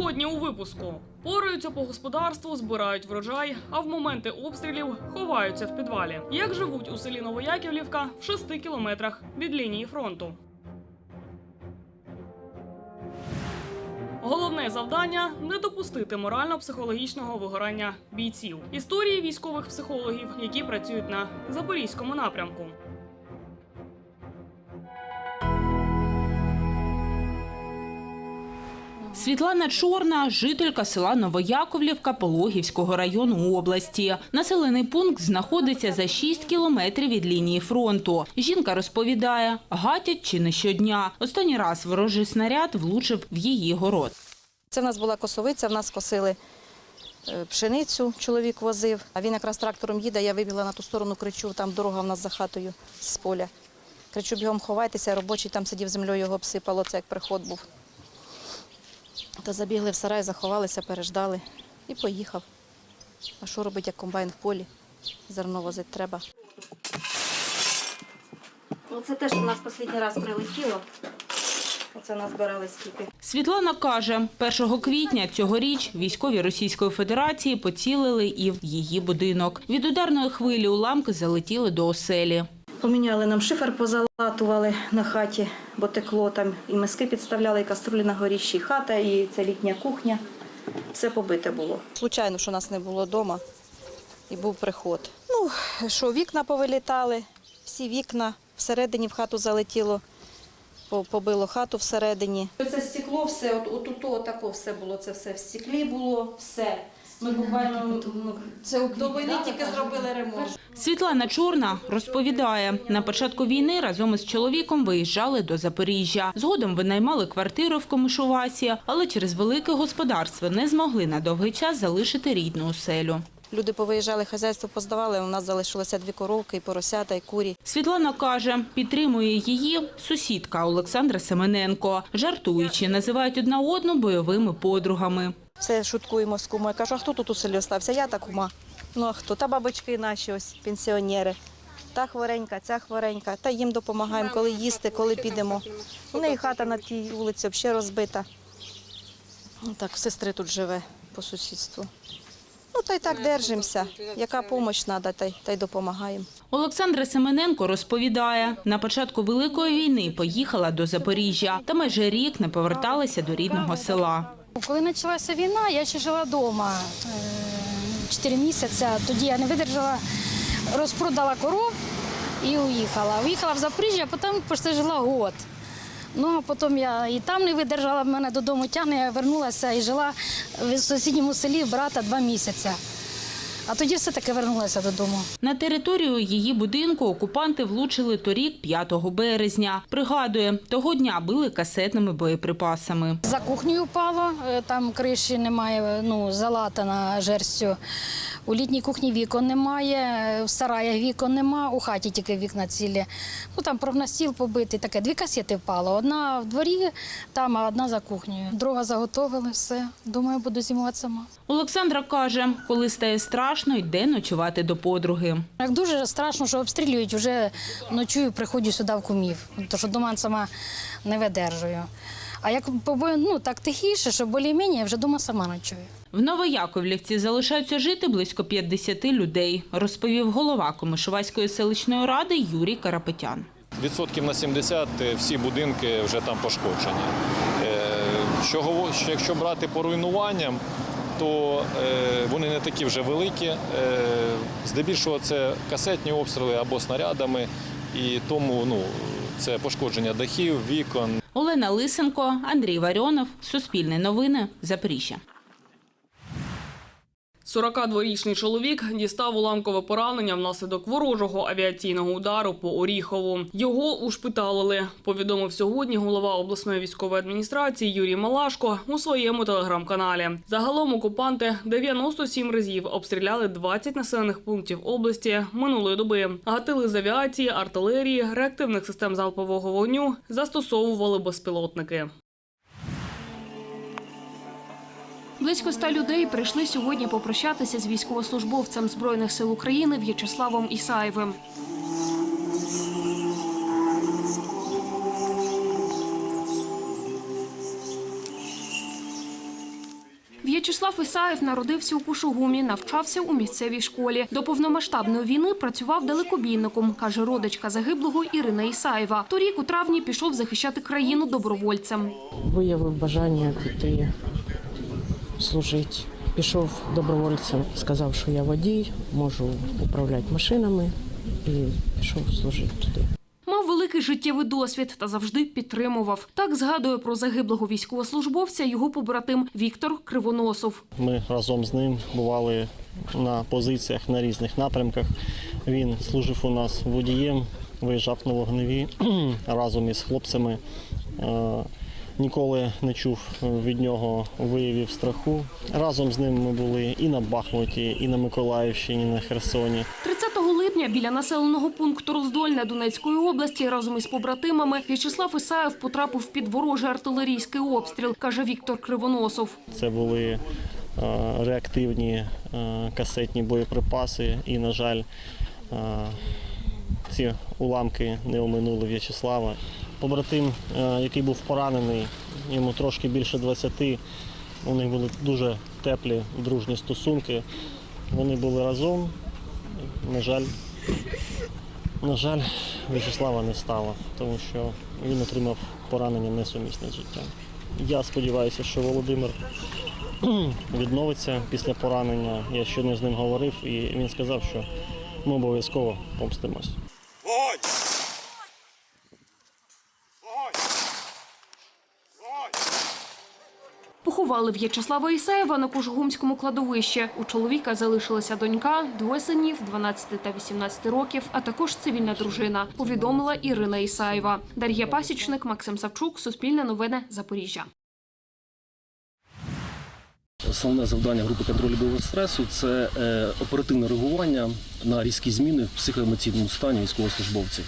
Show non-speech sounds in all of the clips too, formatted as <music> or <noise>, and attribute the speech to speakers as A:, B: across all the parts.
A: Сьогодні у випуску пораються по господарству, збирають врожай, а в моменти обстрілів ховаються в підвалі. Як живуть у селі Новояківлівка в шести кілометрах від лінії фронту. Головне завдання не допустити морально-психологічного вигорання бійців. Історії військових психологів, які працюють на запорізькому напрямку.
B: Світлана Чорна, жителька села Новояковлівка Пологівського району області. Населений пункт знаходиться за 6 кілометрів від лінії фронту. Жінка розповідає, гатять чи не щодня. Останній раз ворожий снаряд влучив в її город.
C: Це в нас була косовиця, в нас косили е, пшеницю, чоловік возив. А він якраз трактором їде, я вибігла на ту сторону, кричу, там дорога в нас за хатою з поля. Кричу, бігом ховайтеся, робочий там сидів землею, його обсипало, це як приход був. Та забігли в сарай, заховалися, переждали і поїхав. А що робить, як комбайн в полі? Зерно возити треба. Оце те, що в нас останній раз прилетіло. Оце назбирали скільки.
B: Світлана каже, 1 квітня цьогоріч військові Російської Федерації поцілили і в її будинок. Від ударної хвилі уламки залетіли до оселі.
C: Поміняли нам шифер, позалатували на хаті, бо текло там і миски підставляли, і каструлі на горіщі, і хата, і ця літня кухня. Все побите було. Звичайно, що нас не було вдома і був приход. Ну, що, вікна повилітали, всі вікна всередині в хату залетіло, побило хату всередині. Це стекло, все, от, от, от, от тако все було, це все в стеклі було, все. Ми буквально ну, це до війни тільки зробили ремонт.
B: Світлана Чорна розповідає, на початку війни разом із чоловіком виїжджали до Запоріжжя. Згодом винаймали квартиру в Комишувасі, але через велике господарство не змогли на довгий час залишити рідну оселю.
C: Люди повиїжджали, хазяйство поздавали, у нас залишилося дві коровки, і поросята, і курі.
B: Світлана каже, підтримує її сусідка Олександра Семененко. Жартуючи, називають одна одну бойовими подругами.
C: Все шуткуємо з кумою. Кажу, а хто тут у селі остався? Я та кума. Ну а хто? Та бабочки наші ось, пенсіонери. Та хворенька, ця хворенька. Та їм допомагаємо, коли їсти, коли підемо. У неї хата на тій вулиці взагалі розбита. Ну, Так, сестри тут живе по сусідству. Ну, та й так держимося. Яка допомога треба, та й, та й допомагаємо.
B: Олександра Семененко розповідає, на початку Великої війни поїхала до Запоріжжя та майже рік не поверталася до рідного села.
D: Коли почалася війна, я ще жила вдома 4 місяці. Тоді я не видержала, розпродала коров і уїхала. Уїхала в Запоріжжя, а потім жила год. Ну, а потім я і там не видержала, мене додому тягне, я вернулася і жила в сусідньому селі брата два місяці. А тоді все-таки вернулася додому.
B: На територію її будинку окупанти влучили торік 5 березня. Пригадує, того дня били касетними боєприпасами.
D: За кухнею впало, е, там криші немає, ну, залатана жерстю. У літній кухні вікон немає, е, в сараях вікон нема, у хаті тільки вікна цілі. Ну там профнастіл побитий, таке. Дві касети впало. Одна в дворі, там, а одна за кухнею. Друга заготовили, все. Думаю, буду зимувати сама.
B: Олександра каже, коли стає страшно, йде ночувати до подруги.
D: Як дуже страшно, що обстрілюють, вже ночую, приходжу сюди в кумів, тому що дома сама не видержую. А як ну, так тихіше, що більш-менш, я вже дома сама ночую.
B: В Новояковлівці залишаються жити близько 50 людей, розповів голова Комишувацької селищної ради Юрій Карапетян.
E: Відсотків на 70 всі будинки вже там пошкоджені. Е, Що, якщо брати по руйнуванням, то е, вони не такі вже великі. Е, Здебільшого це касетні обстріли або снарядами, і тому ну, це пошкодження дахів, вікон,
B: Олена Лисенко, Андрій Варіонов, Суспільне новини, Запоріжжя.
A: 42-річний чоловік дістав уламкове поранення внаслідок ворожого авіаційного удару по Оріхову. Його ушпиталили. Повідомив сьогодні голова обласної військової адміністрації Юрій Малашко у своєму телеграм-каналі. Загалом окупанти 97 разів обстріляли 20 населених пунктів області минулої доби. Гатили з авіації, артилерії, реактивних систем залпового вогню, застосовували безпілотники.
F: Близько ста людей прийшли сьогодні попрощатися з військовослужбовцем Збройних сил України В'ячеславом Ісаєвим. В'ячеслав Ісаєв народився у Кушугумі, навчався у місцевій школі. До повномасштабної війни працював далекобійником, каже родичка загиблого Ірина Ісаєва. Торік у травні пішов захищати країну добровольцем.
G: виявив бажання піти служити. Пішов добровольцем, сказав, що я водій, можу управляти машинами і пішов служити туди.
F: Мав великий життєвий досвід та завжди підтримував. Так згадує про загиблого військовослужбовця його побратим Віктор Кривоносов.
H: Ми разом з ним бували на позиціях на різних напрямках. Він служив у нас водієм, виїжджав на вогневі <clears throat> разом із хлопцями. Е, Ніколи не чув від нього виявів страху. Разом з ним ми були і на Бахмуті, і на Миколаївщині, і на Херсоні.
F: 30 липня біля населеного пункту Роздольне Донецької області разом із побратимами В'ячеслав Ісаєв потрапив під ворожий артилерійський обстріл, каже Віктор Кривоносов.
H: Це були е, реактивні е, касетні боєприпаси, і, на жаль, е, ці уламки не оминули В'ячеслава. Побратим, е, який був поранений, йому трошки більше 20, у них були дуже теплі дружні стосунки. Вони були разом. На жаль, на жаль, В'ячеслава не стало, тому що він отримав поранення несумісне з життям. Я сподіваюся, що Володимир <clears throat> відновиться після поранення. Я щойно з ним говорив, і він сказав, що ми обов'язково помстимось.
F: Поховали В'ячеслава Ісаєва на Кужгумському кладовищі. У чоловіка залишилася донька, двоє синів 12 та 18 років, а також цивільна дружина, повідомила Ірина Ісаєва. Дар'я Пасічник, Максим Савчук, Суспільне новини, Запоріжжя.
I: Основне завдання групи контролю бойового стресу це е, оперативне реагування на різкі зміни в психоемоційному стані військовослужбовців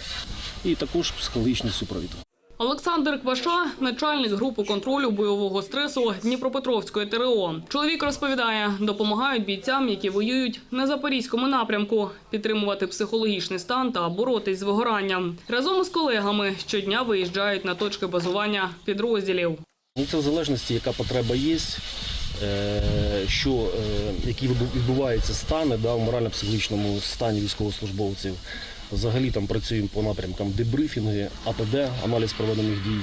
I: і також психологічний супровід.
A: Олександр Кваша, начальник групи контролю бойового стресу Дніпропетровської ТРО. Чоловік розповідає, допомагають бійцям, які воюють на запорізькому напрямку, підтримувати психологічний стан та боротись з вигоранням. Разом із колегами щодня виїжджають на точки базування підрозділів.
I: Ну, це в залежності, яка потреба є, е, що, е, які відбу- відбуваються стани да, в морально-психологічному стані військовослужбовців. Взагалі там працюємо по напрямкам дебрифінги, АПД, аналіз проведених дій.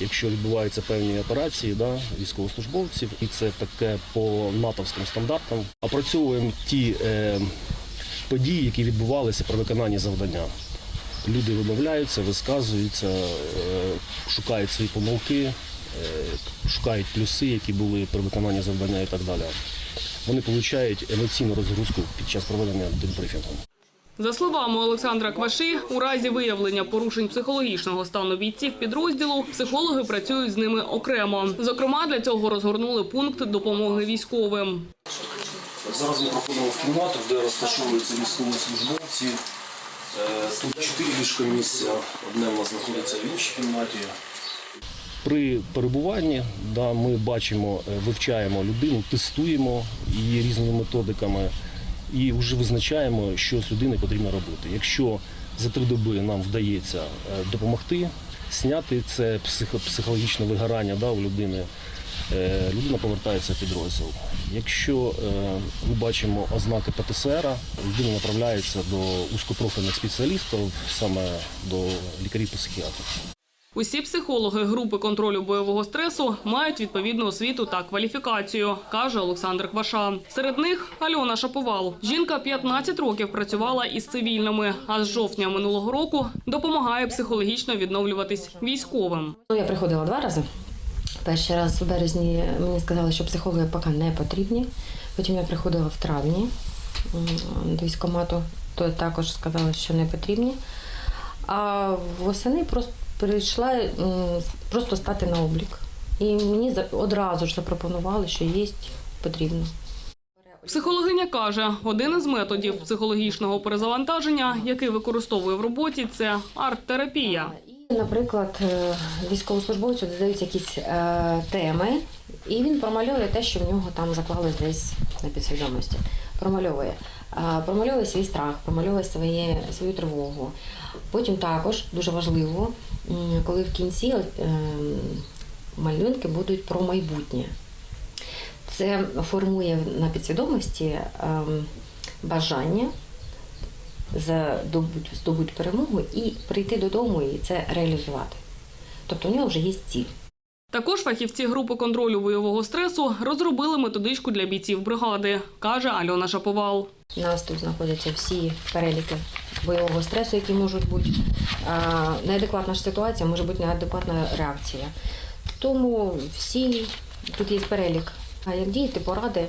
I: Якщо відбуваються певні операції да, військовослужбовців, і це таке по натовським стандартам, опрацьовуємо ті е, події, які відбувалися при виконанні завдання. Люди вимовляються, висказуються, е, шукають свої помилки, е, шукають плюси, які були при виконанні завдання і так далі. Вони отримують емоційну розгрузку під час проведення дебрифінгу.
A: За словами Олександра Кваші, у разі виявлення порушень психологічного стану бійців підрозділу, психологи працюють з ними окремо. Зокрема, для цього розгорнули пункт допомоги військовим.
I: Зараз ми проходимо в кімнату, де розташовуються військовослужбовці. Е, Тут чотири ліжка місця. Одне в нас знаходиться в іншій кімнаті. При перебуванні да, ми бачимо, е, вивчаємо людину, тестуємо її різними методиками і вже визначаємо, що з людиною потрібно робити. Якщо за три доби нам вдається е, допомогти, зняти це психологічне вигорання да, у людини, е, людина повертається в підрозділ. Якщо е, ми бачимо ознаки ПТСР, людина направляється до узкопрофільних спеціалістів, саме до лікарів-психіатрів.
A: Усі психологи групи контролю бойового стресу мають відповідну освіту та кваліфікацію, каже Олександр Кваша. Серед них Альона Шаповал. Жінка 15 років працювала із цивільними, а з жовтня минулого року допомагає психологічно відновлюватись військовим.
J: Ну, я приходила два рази. Перший раз у березні мені сказали, що психологи поки не потрібні. Потім я приходила в травні до військкомату, то також сказали, що не потрібні. А восени просто прийшла просто стати на облік. І мені одразу ж запропонували, що є потрібно.
A: Психологиня каже, один із методів психологічного перезавантаження, який використовує в роботі, це арт-терапія.
J: Наприклад, е, військовослужбовцю додаються якісь е, теми, і він промальовує те, що в нього там заклалось десь на підсвідомості. Промальовує. Е, промальовує свій страх, промальовує своє, свою тривогу. Потім також дуже важливо, коли в кінці е, малюнки будуть про майбутнє. Це формує на підсвідомості ем, бажання здобути, здобути перемогу і прийти додому і це реалізувати. Тобто у нього вже є ціль.
A: Також фахівці групи контролю бойового стресу розробили методичку для бійців бригади, каже Альона Шаповал.
J: У нас тут знаходяться всі переліки бойового стресу, які можуть бути. Неадекватна ж ситуація може бути неадекватна реакція. Тому всі тут є перелік. А як діяти, поради.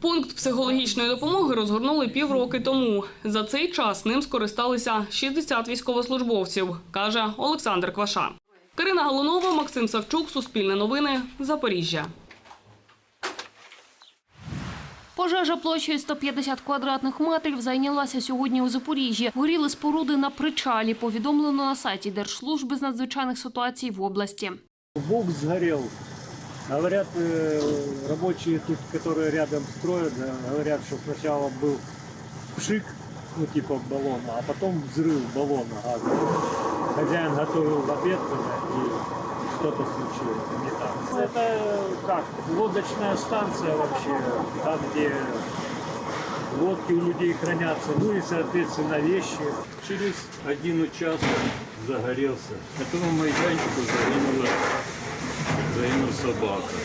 A: Пункт психологічної допомоги розгорнули півроки тому. За цей час ним скористалися 60 військовослужбовців, каже Олександр Кваша. Карина Галунова, Максим Савчук, Суспільне новини, Запоріжжя.
F: Пожежа площею 150 квадратних метрів зайнялася сьогодні у Запоріжжі. Горіли споруди на причалі. Повідомлено на сайті Держслужби з надзвичайних ситуацій в області.
K: Бог сгорел. Говорят, э, рабочие тут, которые рядом строят, э, говорят, что сначала был пшик, ну типа баллона, а потом взрыв баллона газового. Хозяин готовил обед туда, и что-то случилось не так. Это э, как, лодочная станция вообще, там где лодки у людей хранятся, ну и, соответственно, вещи.
L: Через один участок загорелся. На тому майданчику загинула, загинув собака.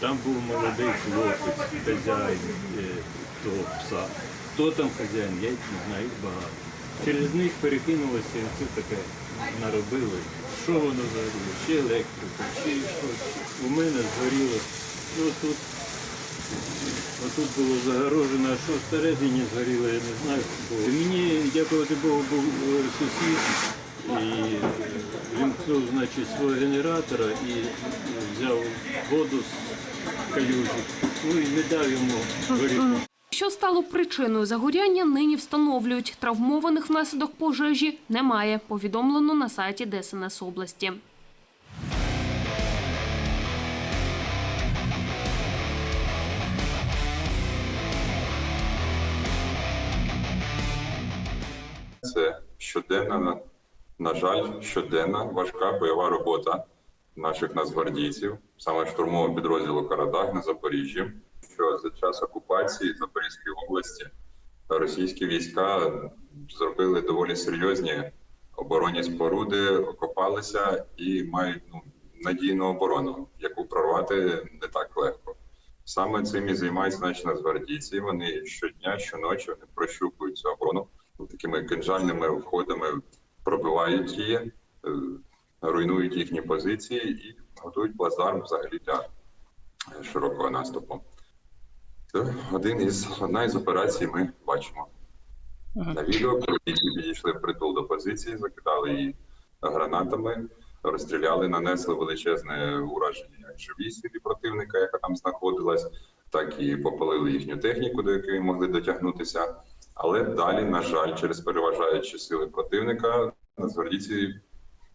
L: Там був молодий хлопець, хазяїн е, того пса. Хто там хазяїн, я їх не знаю, їх багато. Через них перекинулося і це таке Наробили. Що воно загоріло? Чи електрика, чи щось. У мене згоріло. Ну тут, отут було загорожено, а що всередині згоріло, я не знаю. Бо мені, дякувати Богу, був е, сусід і вимкнув значить, свого генератора і взяв воду з калюжі, ну і не дав йому горіти.
F: Що стало причиною загоряння, нині встановлюють. Травмованих внаслідок пожежі немає. Повідомлено на сайті ДСНС області.
M: Це щоденна, на жаль, щоденна важка бойова робота наших нацгвардійців, саме штурмового підрозділу Карадаг на Запоріжжі. Що за час окупації Запорізької області російські війська зробили доволі серйозні оборонні споруди, окопалися і мають ну, надійну оборону, яку прорвати не так легко. Саме цим і займаються наші нацгвардійці. Вони щодня, щоночі вони прощупують цю оборону такими кинжальними входами, пробивають її, е, руйнують їхні позиції і готують плацдарм взагалі для широкого наступу. Це один із одна із операцій ми бачимо на відео, коли підійшли в притул до позиції, закидали її гранатами, розстріляли, нанесли величезне ураження як живій силі противника, яка там знаходилась, так і попалили їхню техніку, до якої могли дотягнутися. Але далі, на жаль, через переважаючі сили противника, нацгвардійці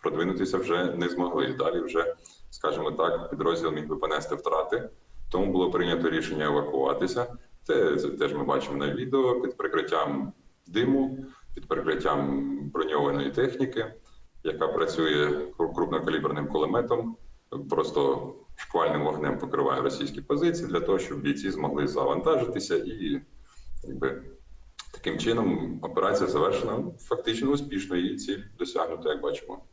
M: продвинутися вже не змогли. Далі вже, скажімо так, підрозділ міг би понести втрати. Тому було прийнято рішення евакуватися. Це, це теж ми бачимо на відео під прикриттям диму, під прикриттям броньованої техніки, яка працює крупнокаліберним кулеметом, просто шквальним вогнем покриває російські позиції для того, щоб бійці змогли завантажитися і якби. Таким чином операція завершена фактично успішно і ціль досягнута, як бачимо.